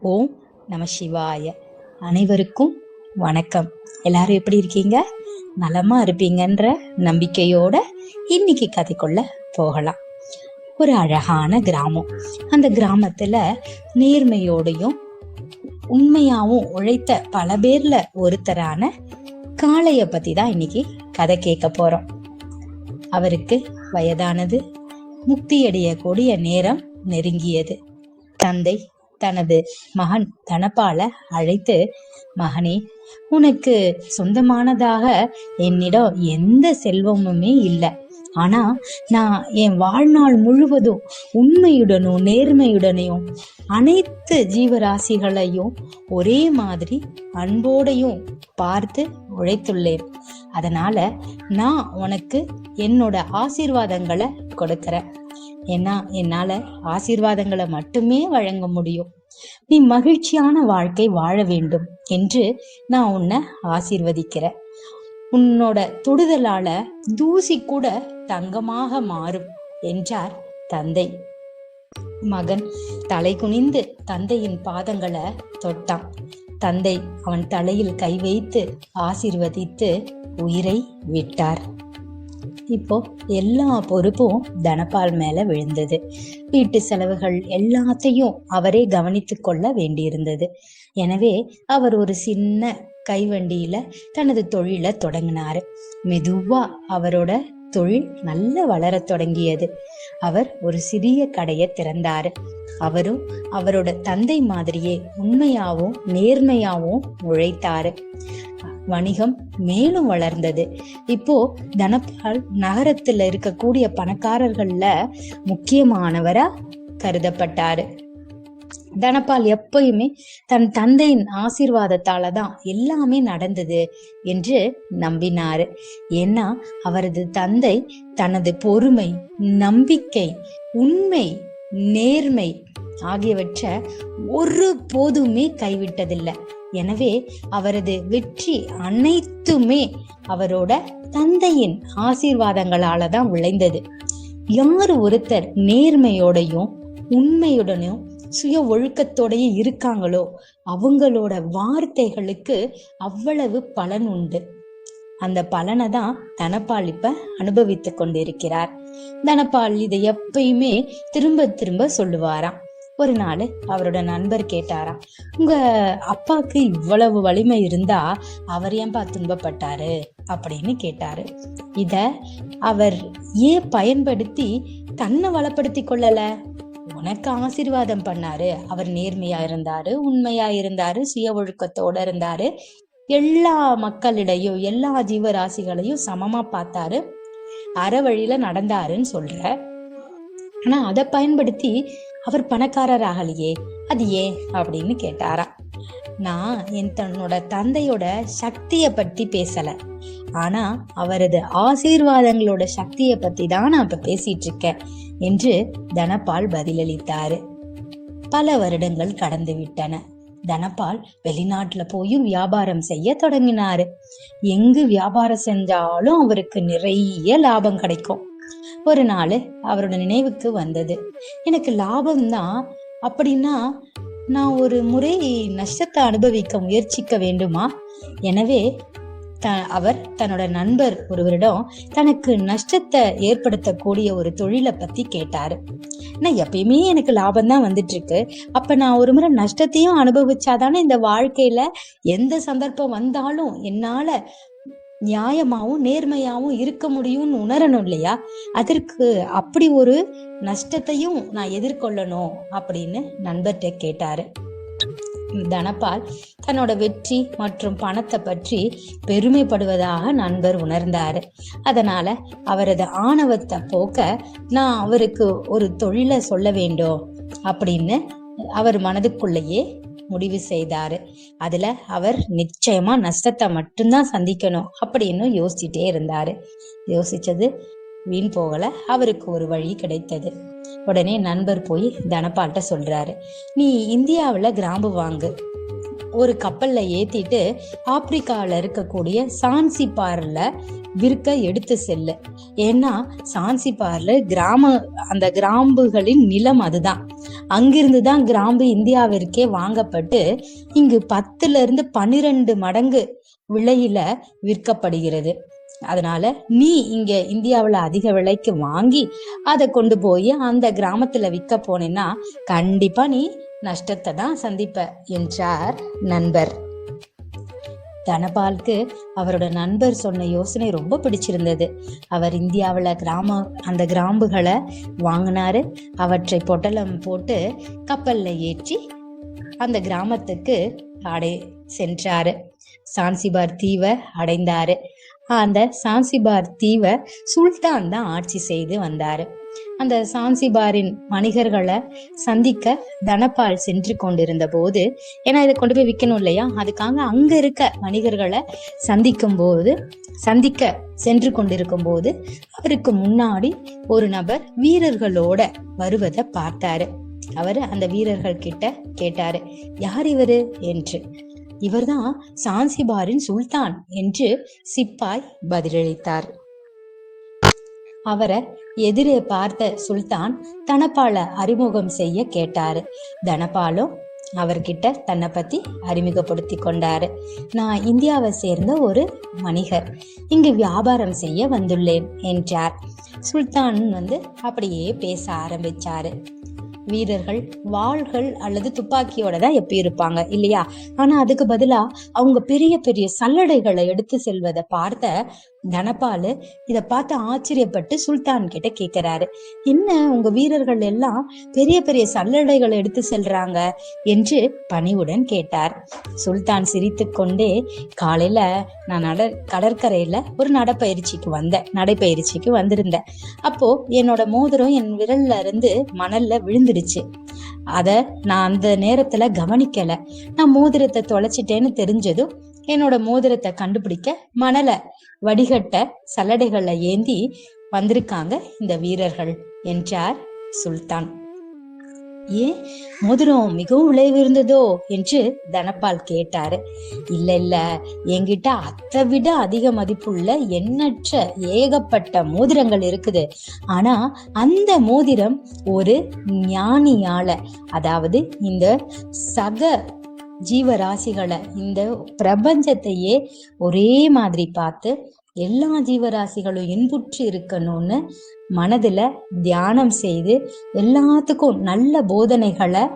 ஓம் நம சிவாய. அனைவருக்கும் வணக்கம். எல்லாரும் எப்படி இருக்கீங்க? நலமா இருப்பீங்கன்ற நம்பிக்கையோட இன்னைக்கு கதைக்குள்ள போகலாம். ஒரு அழகான கிராமம். அந்த கிராமத்துல நேர்மையோடையும் உண்மையாவும் உழைத்த பல பேர்ல ஒருத்தரான காளைய பத்தி தான் இன்னைக்கு கதை கேட்க போறோம். அவருக்கு வயதானது முக்தியடைய கூடிய நேரம் நெருங்கியது. தந்தை தனது மகன் தனபால அழைத்து மகனே உனக்கு சொந்தமானதாக என்னிடம் எந்த செல்வமுமே இல்லை. ஆனா நான் என் வாழ்நாள் முழுவதும் உண்மையுடனும் நேர்மையுடனையும் அனைத்து ஜீவராசிகளையும் ஒரே மாதிரி அன்போடையும் பார்த்து உழைத்துள்ளேன். அதனால நான் உனக்கு என்னோட ஆசீர்வாதங்களை கொடுக்கறேன். ஏன்னா என்னால ஆசீர்வாதங்களை மட்டுமே வழங்க முடியும். நீ மகிழ்ச்சியான வாழ்க்கை வாழ வேண்டும் என்று நான் உன்னை ஆசீர்வதிக்கிறேன் உன்னோட தொடுதலால தூசி கூட தங்கமாக மாறும் என்றார் தந்தை. மகன் தலை குனிந்து தந்தையின் பாதங்களை தொட்டான். தந்தை அவன் தலையில் கை வைத்து ஆசிர்வதித்து உயிரை விட்டார். இப்போ எல்லா பொறுப்பும் தனபால் மேல விழுந்தது. வீட்டு செலவுகள் எல்லாத்தையும் அவரே கவனித்து கொள்ள வேண்டியிருந்தது. எனவே அவர் ஒரு சின்ன கைவண்டியில தனது தொழிலை தொடங்கினாரு. மெதுவா அவரோட தொழில் நல்ல வளரத் தொடங்கியது. அவர் ஒரு சிறிய கடையை திறந்தாரு. அவரும் அவரோட தந்தை மாதிரியே உண்மையாவும் நேர்மையாவும் உழைத்தாரு. வணிகம் மேலும் வளர்ந்தது. இப்போ தனபால் நகரத்துல இருக்கக்கூடிய பணக்காரர்கள்ல முக்கியமானவரா கருதப்பட்டாரு. தனபால் எப்பயுமே தன் தந்தையின் ஆசீர்வாதத்தால தான் எல்லாமே நடந்தது என்று நம்பினாரு. ஏன்னா அவரது தந்தை தனது பொறுமை நம்பிக்கை உண்மை நேர்மை ஆகியவற்றை ஒரு போதுமே கைவிட்டதில்லை. எனவே அவரது வெற்றி அனைத்துமே அவரோட தந்தையின் ஆசீர்வாதங்களால தான் விளைந்தது. யார் ஒருத்தர் நேர்மையோடையும் உண்மையுடனும் சுய ஒழுக்கத்தோடையே இருக்காங்களோ அவங்களோட வார்த்தைகளுக்கு அவ்வளவு பலன் உண்டு. அந்த பலனை தான் தனபால் இப்ப அனுபவித்து கொண்டிருக்கிறார். தனபால் இதை எப்பயுமே திரும்ப திரும்ப சொல்லுவாராம். ஒரு நாள் அவரோட நண்பர் கேட்டாராம் உங்க அப்பாக்கு இவ்வளவு வலிமை இருந்தா அவர் ஏன்பா துன்பப்பட்டாரு? அப்படின்னு கேட்டாரு. இத அவர் ஏன் பயன்படுத்தி தன்னை வளப்படுத்தி கொள்ளல? உனக்கு ஆசீர்வாதம் பண்ணாரு. அவர் நேர்மையா இருந்தாரு உண்மையா இருந்தாரு சுய ஒழுக்கத்தோட இருந்தாரு. எல்லா மக்களிடையும் எல்லா ஜீவராசிகளையும் சமமா பார்த்தாரு. அற வழியில நடந்தாருன்னு சொல்ற. ஆனா அதை பயன்படுத்தி அவர் பணக்காரர் ஆகலையே அது ஏன் அப்படின்னு கேட்டாராம் நான் என் தன்னோட தந்தையோட சக்திய பத்தி பேசல. ஆனா அவரது ஆசீர்வாதங்களோட சக்திய பத்தி தான் நான் இப்ப பேசிட்டு இருக்கேன் என்று தனபால் பதிலளித்தாரு. பல வருடங்கள் கடந்து விட்டன. தனபால் வெளிநாட்டுல போயும் வியாபாரம் செய்ய தொடங்கினாரு. எங்கு வியாபாரம் செஞ்சாலும் அவருக்கு நிறைய லாபம் கிடைக்கும். ஒரு நாள் அவரோட நினைவுக்கு வந்தது. எனக்கு லாபம் தான் அப்படின்னா நான் ஒரு முறை நஷ்டத்தை அனுபவிக்க முயற்சிக்க வேண்டுமா? எனவே த அவர் தன்னோட நண்பர் ஒருவரிடம் தனக்கு நஷ்டத்தை ஏற்படுத்தக்கூடிய ஒரு தொழிலை பத்தி கேட்டாரு. நான் எப்பயுமே எனக்கு லாபம் தான் வந்துட்டு இருக்கு அப்ப நான் ஒரு முறை நஷ்டத்தையும் அனுபவிச்சாதானே இந்த வாழ்க்கையில எந்த சந்தர்ப்பம் வந்தாலும் என்னால நியாயமாவும் நேர்மையாவும் இருக்க முடியும்னு உணரணும் இல்லையா? அதற்கு அப்படி ஒரு நஷ்டத்தையும் நான் எதிர்கொள்ளணும் அப்படின்னு நண்பர்கிட்ட கேட்டாரு. தனபால் தன்னோட வெற்றி மற்றும் பணத்தை பற்றி பெருமைப்படுவதாக நண்பர் உணர்ந்தாரு. அதனால அவரது ஆணவத்தை போக்க நான் அவருக்கு ஒரு தொழிலை சொல்ல வேண்டும் அப்படின்னு அவர் மனதுக்குள்ளேயே முடிவு செய்தாரு. அதுல அவர் நிச்சயமா நஷ்டத்தை மட்டும்தான் சந்திக்கணும் அப்படின்னு யோசிச்சுட்டே இருந்தாரு. யோசிச்சது வீண் போகல. அவருக்கு ஒரு வழி கிடைத்தது. உடனே நண்பர் போய் தனபால்கிட்ட சொல்றாரு நீ இந்தியாவில் கிராம்பு வாங்கு. ஒரு கப்பல்ல ஏத்திட்டு ஆப்பிரிக்காவில் இருக்கக்கூடிய சான்சிபார்ல விற்க எடுத்து செல்லு. ஏன்னா சான்சிபார்ல கிராம அந்த கிராம்புகளின் நிலம் அதுதான். அங்கிருந்து தான் கிராம்பு இந்தியாவிற்கே வாங்கப்பட்டு இங்கு பத்துல இருந்து பன்னிரண்டு மடங்கு விலையில விற்கப்படுகிறது. அதனால நீ இங்க இந்தியாவில் அதிக விலைக்கு வாங்கி அதை கொண்டு போய் அந்த கிராமத்துல விற்க போனேன்னா கண்டிப்பா நீ நஷ்டத்தை தான் சந்திப்ப என்றார் நண்பர். தனபாலுக்கு அவரோட நண்பர் சொன்ன யோசனை ரொம்ப பிடிச்சிருந்தது. அவர் இந்தியாவில் கிராம அந்த கிராம்புகளை வாங்கினாரு. அவற்றை பொட்டலம் போட்டு கப்பலில் ஏற்றி அந்த கிராமத்துக்கு அடை சென்றாரு. சான்சிபார் தீவை அடைந்தாரு. அந்த சான்சிபார் தீவை சுல்தான் தான் ஆட்சி செய்து வந்தாரு. அந்த சான்சிபாரின் வணிகர்களை சந்திக்க தனபால் சென்று கொண்டிருந்த போது ஏன்னா இதை கொண்டு போய் விற்கணும் இல்லையா? அதுக்காக அங்க இருக்க வணிகர்களை சந்திக்கும் போது சந்திக்க சென்று கொண்டிருக்கும் போது அவருக்கு முன்னாடி ஒரு நபர் வீரர்களோட வருவதை பார்த்தாரு. அவர் அந்த வீரர்கள் கிட்ட கேட்டாரு யார் இவரு? என்று. இவர்தான் சான்சிபாரின் சுல்தான் என்று சிப்பாய் பதிலளித்தார். அவரை எதிரே பார்த்த சுல்தான் தனபால அறிமுகம் செய்ய கேட்டாரு. தனபாலும் அவர்கிட்ட தன்னை பத்தி அறிமுகப்படுத்தி கொண்டாரு. நான் இந்தியாவை சேர்ந்த ஒரு வணிகர். இங்கு வியாபாரம் செய்ய வந்துள்ளேன் என்றார். சுல்தான் வந்து அப்படியே பேச ஆரம்பிச்சாரு. வீரர்கள் வாள்கள் அல்லது துப்பாக்கியோட தான் எப்ப இருப்பாங்க இல்லையா? ஆனா அதுக்கு பதிலா அவங்க பெரிய பெரிய சல்லடைகளை எடுத்து செல்வதை பார்த்த தனபாலு இத பார்த்து ஆச்சரியப்பட்டு சுல்தான் கிட்ட கேக்குறாரு. என்ன உங்க வீரர்கள் எல்லாம் பெரிய பெரிய சல்லடைகளை எடுத்து செல்றாங்க என்று பணிவுடன் கேட்டார். சுல்தான் சிரித்து கொண்டே காலையில நான் நட கடற்கரையில ஒரு நடப்பயிற்சிக்கு வந்தேன் நடைப்பயிற்சிக்கு வந்திருந்தேன். அப்போ என்னோட மோதிரம் என் விரல்ல இருந்து மணல்ல போயிடுச்சு. அதை நான் அந்த நேரத்துல கவனிக்கல. நான் மோதிரத்தை தொலைச்சிட்டேன்னு தெரிஞ்சதும் என்னோட மோதிரத்தை கண்டுபிடிக்க மணலை வடிகட்ட சல்லடைகளை ஏந்தி வந்திருக்காங்க இந்த வீரர்கள் என்றார் சுல்தான். ஏன் மோதிரம் மிகவும் விளைவிருந்ததோ? என்று தனபால் கேட்டாரு. இல்ல இல்ல என்கிட்ட அதை விட அதிக மதிப்புள்ள எண்ணற்ற ஏகப்பட்ட மோதிரங்கள் இருக்குது. ஆனா அந்த மோதிரம் ஒரு ஞானியால அதாவது இந்த சக ஜீவராசிகளை இந்த பிரபஞ்சத்தையே ஒரே மாதிரி பார்த்து எல்லா ஜீவராசிகளும் இன்புற்று இருக்கணும்னு மனதுல தியானம் செய்து எல்லாத்துக்கும் நல்ல போதனைகளை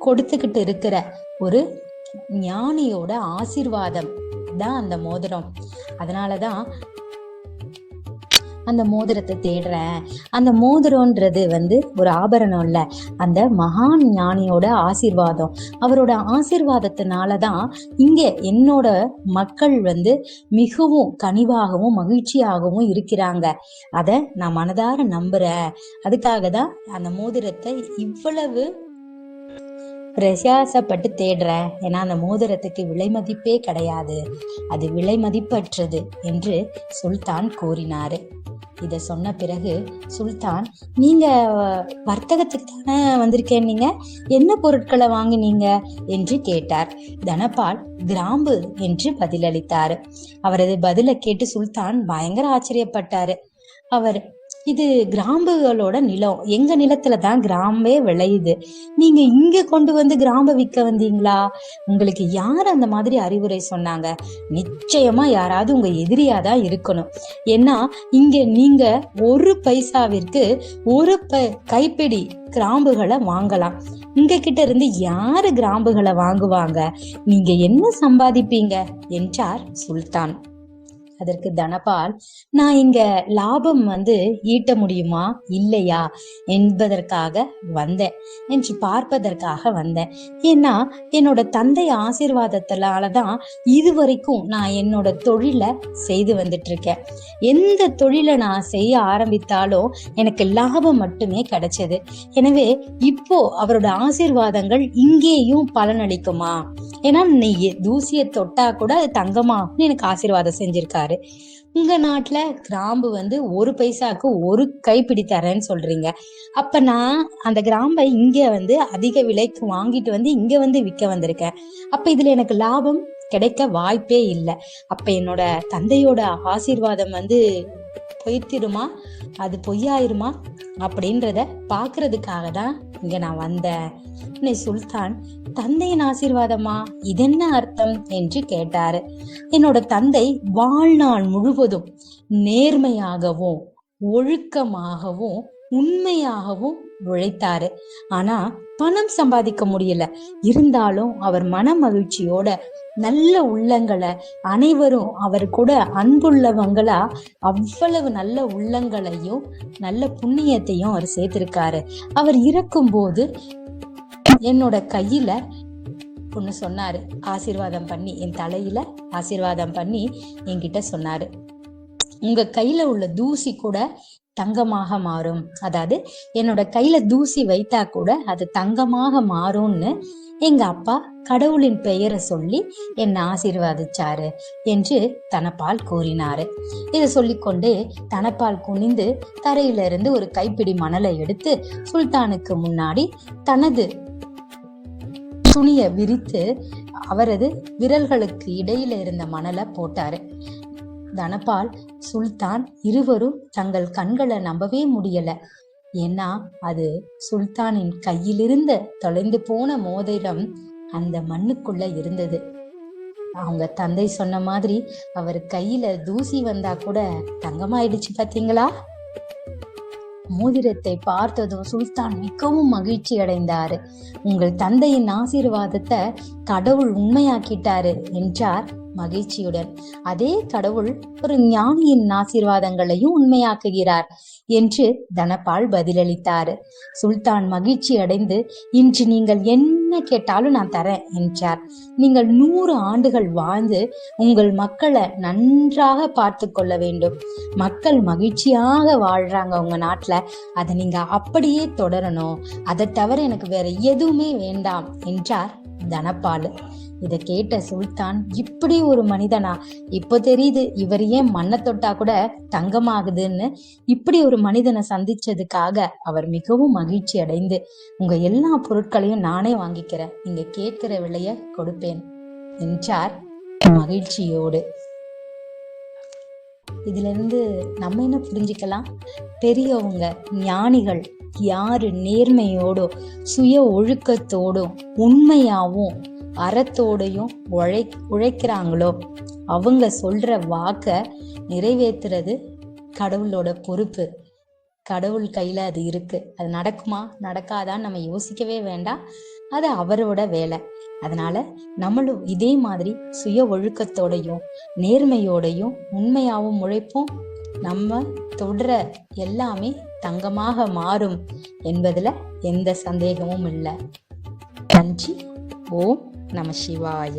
கொடுத்துக்கிட்டு இருக்கிற ஒரு ஞானியோட ஆசிர்வாதம் தான் அந்த மோதிரம். அதனாலதான் அந்த மோதிரத்தை தேடுறேன். அந்த மோதிரம்ன்றது வந்து ஒரு ஆபரணம் இல்லை. அந்த மகான் ஞானியோட ஆசீர்வாதம். அவரோட ஆசீர்வாதத்தினால தான் இங்கே என்னோட மக்கள் வந்து மிகவும் கனிவாகவும் மகிழ்ச்சியாகவும் இருக்கிறாங்க. அதை நான் மனதார நம்புறேன். அதுக்காக தான் அந்த மோதிரத்தை இவ்வளவு பிரசாசப்பட்டு தேடுறேன். ஏன்னா அந்த மோதிரத்துக்கு விலை மதிப்பே கிடையாது. அது விலை மதிப்பற்றது என்று சுல்தான் கூறினாரு. இதை சொன்ன பிறகு சுல்தான் நீங்க வர்த்தகத்துக்கு தானே வந்திருக்கேன் நீங்க. என்ன பொருட்களை வாங்கினீங்க? என்று கேட்டார். தனபால் கிராம்பு என்று பதிலளித்தார். அவரது பதிலை கேட்டு சுல்தான் பயங்கர ஆச்சரியப்பட்டாரு. அவர் இது கிராம்புகளோட நிலம். எங்க நிலத்துல தான் கிராம்பே விளையுது. நீங்க இங்க கொண்டு வந்து கிராம்ப விற்க வந்தீங்களா? உங்களுக்கு யார் அந்த மாதிரி அறிவுரை சொன்னாங்க? நிச்சயமா யாராவது உங்க எதிரியா தான் இருக்கணும். ஏன்னா இங்க நீங்க ஒரு பைசாவிற்கு ஒரு ப கைப்பிடி கிராம்புகளை வாங்கலாம். உங்க கிட்ட இருந்து யாரு கிராம்புகளை வாங்குவாங்க? நீங்க என்ன சம்பாதிப்பீங்க? என்றார் சுல்தான். அதற்கு தனபால் நான் இங்க லாபம் வந்து ஈட்ட முடியுமா? இல்லையா? என்பதற்காக வந்தேன். என்று பார்ப்பதற்காக வந்தேன். ஏன்னா என்னோட தந்தை ஆசீர்வாதத்தினால தான் இதுவரைக்கும் நான் என்னோட தொழிலை செய்து வந்துட்டு இருக்கேன் எந்த தொழிலை நான் செய்ய ஆரம்பித்தாலும் எனக்கு லாபம் மட்டுமே கிடைச்சது. எனவே இப்போ அவரோட ஆசீர்வாதங்கள் இங்கேயும் பலனளிக்குமா? ஏன்னா நீ தூசியை தொட்டா கூட அது தங்கமாகும் எனக்கு ஆசீர்வாதம் செஞ்சிருக்காரு. உங்க நாட்டுல கிராம்பு வந்து ஒரு பைசாக்கு ஒரு கைப்பிடி தரேன்னு சொல்றீங்க. அப்ப நான் அந்த கிராம்பை இங்க வந்து அதிக விலைக்கு வாங்கிட்டு வந்து இங்க வந்து விற்க வந்திருக்கேன். அப்ப இதுல எனக்கு லாபம் கிடைக்க வாய்ப்பே இல்லை. அப்ப என்னோட தந்தையோட ஆசீர்வாதம் வந்து பொய்த்திருமா அது பொய்யாயிருமா? அப்படின்றத பார்க்கறதுக்காக தான் இங்க நான் வந்தேன். உடனே சுல்தான் தந்தையின் ஆசீர்வாதமா? இதென்ன அர்த்தம்? என்று கேட்டாரு. என்னோட தந்தை வாழ்நாள் முழுவதும் நேர்மையாகவும் ஒழுக்கமாகவும் உண்மையாகவும் உழைத்தாரு. ஆனா பணம் சம்பாதிக்க முடியல. இருந்தாலும் அவர் மன மகிழ்ச்சியோட நல்ல உள்ளங்களை அனைவரும் அவர் கூட அன்புள்ளவங்களா அவ்வளவு நல்ல உள்ளங்களையும் நல்ல புண்ணியத்தையும் அவர் சேர்த்திருக்காரு. அவர் இறக்கும்போது என்னோட கையில ஒன்று சொன்னாரு. ஆசீர்வாதம் பண்ணி என் தலையில ஆசீர்வாதம் பண்ணி என்கிட்ட சொன்னாரு. உங்க கையில உள்ள தூசி கூட தங்கமாக மாறும். அதாவது என்னோட கையில தூசி வைத்தா கூட அது தங்கமாக மாறும்னு எங்க அப்பா கடவுளின் பெயரை சொல்லி என்னை ஆசீர்வாதிச்சாரு என்று தனப்பால் கூறினாரு. இதை சொல்லிக்கொண்டு தனப்பால் குனிந்து தரையிலிருந்து ஒரு கைப்பிடி மணலை எடுத்து சுல்தானுக்கு முன்னாடி தனது துணியை விரித்து அவரது விரல்களுக்கு இடையில இருந்த மணலை போட்டாரு. தனபால் சுல்தான் இருவரும் தங்கள் கண்களை நம்பவே முடியல. ஏன்னா அது சுல்தானின் கையிலிருந்த தொலைந்து போன மோதிரம் அந்த மண்ணுக்குள்ள இருந்தது. அவங்க தந்தை சொன்ன மாதிரி அவர் கையில தூசி வந்தா கூட தங்கமாயிடுச்சு பாத்தீங்களா? மோதிரத்தை பார்த்ததும் சுல்தான் மிகவும் மகிழ்ச்சி அடைந்தாரு. உங்கள் தந்தையின் ஆசீர்வாதத்தை கடவுள் உண்மையாக்கிட்டாரு என்றார் மகிழ்ச்சியுடன். அதே கடவுள் ஒரு ஞானியின் ஆசீர்வாதங்களையும் உண்மையாக்குகிறார் என்று தனபால் பதிலளித்தார். சுல்தான் மகிழ்ச்சி அடைந்து இன்று நீங்கள் என்ன கேட்டாலும் நான் தரேன் என்றார். நீங்கள் நூறு ஆண்டுகள் வாழ்ந்து உங்கள் மக்களை நன்றாக பார்த்து கொள்ள வேண்டும். மக்கள் மகிழ்ச்சியாக வாழ்றாங்க உங்க நாட்டில். அதை நீங்க அப்படியே தொடரணும். அதை தவிர எனக்கு வேற எதுவுமே வேண்டாம் என்றார் தனபால் இதை கேட்ட சுல்தான் இப்படி ஒரு மனிதனா? இப்போ தெரியுது இவர் ஏன் மண்ணை தொட்டா கூட தங்கமாகுதுன்னு. இப்படி ஒரு மனிதனை சந்திச்சதுக்காக அவர் மிகவும் மகிழ்ச்சி அடைந்து உங்க எல்லா பொருட்களையும் நானே வாங்கிக்கிறேன். நீங்க கேட்கிற விலைய கொடுப்பேன் என்றார் மகிழ்ச்சியோடு. இதுல இருந்து நம்ம என்ன புரிஞ்சுக்கலாம்? பெரியவங்க ஞானிகள் யாரு நேர்மையோடும் சுய ஒழுக்கத்தோடும் உண்மையாவும் அறத்தோடையும் உழை உழைக்கிறாங்களோ அவங்க சொல்ற வாக்க நிறைவேற்றுறது கடவுளோட பொறுப்பு. கடவுள் கையில அது இருக்கு. அது நடக்குமா நடக்காதான்னு நம்ம யோசிக்கவே வேண்டாம். அது அவரோட வேலை. அதனால நம்மளும் இதே மாதிரி சுய ஒழுக்கத்தோடையும் நேர்மையோடையும் உண்மையாகவும் உழைப்போம். நம்ம தொடுற எல்லாமே தங்கமாக மாறும் என்பதுல எந்த சந்தேகமும் இல்லை. நன்றி. ஓம் நம சிவாய.